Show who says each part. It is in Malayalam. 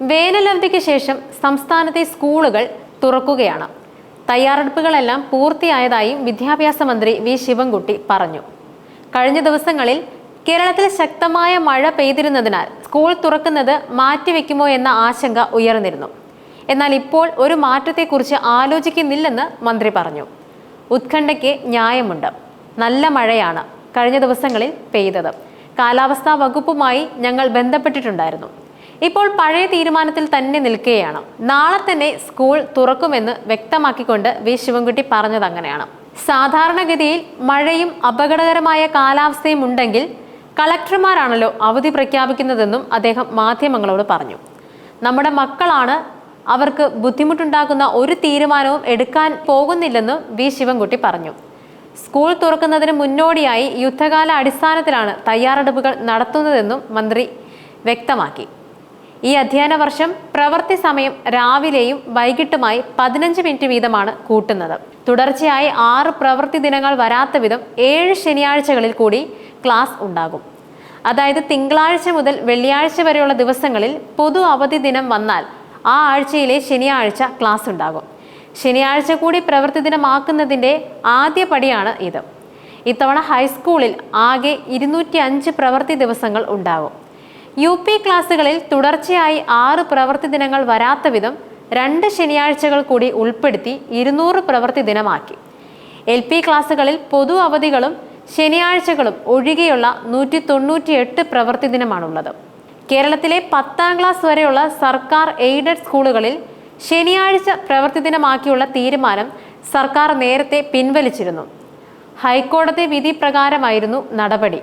Speaker 1: വേനലവധിക്ക് ശേഷം സംസ്ഥാനത്തെ സ്കൂളുകൾ തുറക്കുകയാണ്. തയ്യാറെടുപ്പുകളെല്ലാം പൂർത്തിയായതായും വിദ്യാഭ്യാസ മന്ത്രി വി. ശിവൻകുട്ടി പറഞ്ഞു. കഴിഞ്ഞ ദിവസങ്ങളിൽ കേരളത്തിൽ ശക്തമായ മഴ പെയ്തിരുന്നതിനാൽ സ്കൂൾ തുറക്കുന്നത് മാറ്റിവെക്കുമോ എന്ന ആശങ്ക ഉയർന്നിരുന്നു. എന്നാൽ ഇപ്പോൾ ഒരു മാറ്റത്തെക്കുറിച്ച് ആലോചിക്കുന്നില്ലെന്ന് മന്ത്രി പറഞ്ഞു. ഉത്കണ്ഠയ്ക്ക് ന്യായമുണ്ട്. നല്ല മഴയാണ് കഴിഞ്ഞ ദിവസങ്ങളിൽ പെയ്തത്. കാലാവസ്ഥാ വകുപ്പുമായി ഞങ്ങൾ ബന്ധപ്പെട്ടിട്ടുണ്ടായിരുന്നു. ഇപ്പോൾ പഴയ തീരുമാനത്തിൽ തന്നെ നിൽക്കുകയാണ്. നാളെ തന്നെ സ്കൂൾ തുറക്കുമെന്ന് വ്യക്തമാക്കിക്കൊണ്ട് വി. ശിവൻകുട്ടി പറഞ്ഞത് അങ്ങനെയാണ്. സാധാരണഗതിയിൽ മഴയും അപകടകരമായ കാലാവസ്ഥയും ഉണ്ടെങ്കിൽ കളക്ടർമാരാണല്ലോ അവധി പ്രഖ്യാപിക്കുന്നതെന്നും അദ്ദേഹം മാധ്യമങ്ങളോട് പറഞ്ഞു. നമ്മുടെ മക്കളാണ് അവർക്ക് ബുദ്ധിമുട്ടുണ്ടാക്കുന്ന ഒരു തീരുമാനവും എടുക്കാൻ പോകുന്നില്ലെന്നും വി. ശിവൻകുട്ടി പറഞ്ഞു. സ്കൂൾ തുറക്കുന്നതിന് മുന്നോടിയായി യുദ്ധകാല അടിസ്ഥാനത്തിലാണ് തയ്യാറെടുപ്പുകൾ നടത്തുന്നതെന്നും മന്ത്രി വ്യക്തമാക്കി. ഈ അധ്യയന വർഷം പ്രവൃത്തി സമയം രാവിലെയും വൈകിട്ടുമായി പതിനഞ്ച് മിനിറ്റ് വീതമാണ് കൂട്ടുന്നത്. തുടർച്ചയായി ആറ് പ്രവൃത്തി ദിനങ്ങൾ വരാത്ത വിധം ഏഴ് ശനിയാഴ്ചകളിൽ കൂടി ക്ലാസ് ഉണ്ടാകും. അതായത് തിങ്കളാഴ്ച മുതൽ വെള്ളിയാഴ്ച വരെയുള്ള ദിവസങ്ങളിൽ പൊതു അവധി ദിനം വന്നാൽ ആ ആഴ്ചയിലെ ശനിയാഴ്ച ക്ലാസ് ഉണ്ടാകും. ശനിയാഴ്ച കൂടി പ്രവൃത്തി ദിനമാക്കുന്നതിന്റെ ആദ്യ പടിയാണ് ഇത്. ഇത്തവണ ഹൈസ്കൂളിൽ ആകെ ഇരുന്നൂറ്റി അഞ്ച് പ്രവൃത്തി ദിവസങ്ങൾ ഉണ്ടാകും. യു പി ക്ലാസ്സുകളിൽ തുടർച്ചയായി ആറ് പ്രവൃത്തി ദിനങ്ങൾ വരാത്ത വിധം രണ്ട് ശനിയാഴ്ചകൾ കൂടി ഉൾപ്പെടുത്തി ഇരുന്നൂറ് പ്രവൃത്തി ദിനമാക്കി. എൽ പി ക്ലാസ്സുകളിൽ പൊതു അവധികളും ശനിയാഴ്ചകളും ഒഴികെയുള്ള നൂറ്റി തൊണ്ണൂറ്റി എട്ട് പ്രവൃത്തി ദിനമാണുള്ളത്. കേരളത്തിലെ പത്താം ക്ലാസ് വരെയുള്ള സർക്കാർ എയ്ഡഡ് സ്കൂളുകളിൽ ശനിയാഴ്ച പ്രവൃത്തി ദിനമാക്കിയുള്ള തീരുമാനം സർക്കാർ നേരത്തെ പിൻവലിച്ചിരുന്നു. ഹൈക്കോടതി വിധി പ്രകാരമായിരുന്നു നടപടി.